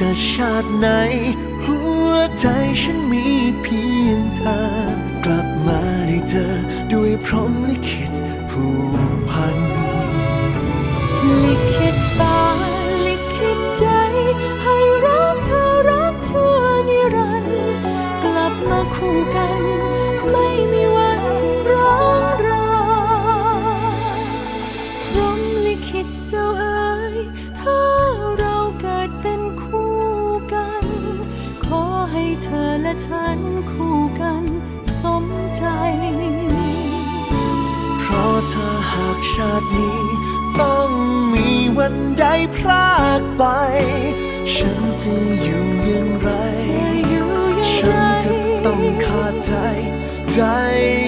จะชาติไหน หัวใจฉันมีเพียงเธอ กลับมาได้เจอด้วยพรหมลิขิตผูกพัน ลิขิตฟ้าลิขิตใจ ให้รักเธอรักชั่วนิรันดร์กลับมาคู่กัน เธอและฉันคู่กันสมใจ เพราะเธอหากชาตินี้ ต้องมีวันใดพรากไป ฉันจะอยู่อย่างไรจะอยู่อย่างฉัไรนจะต้องขาดใจใจสลาย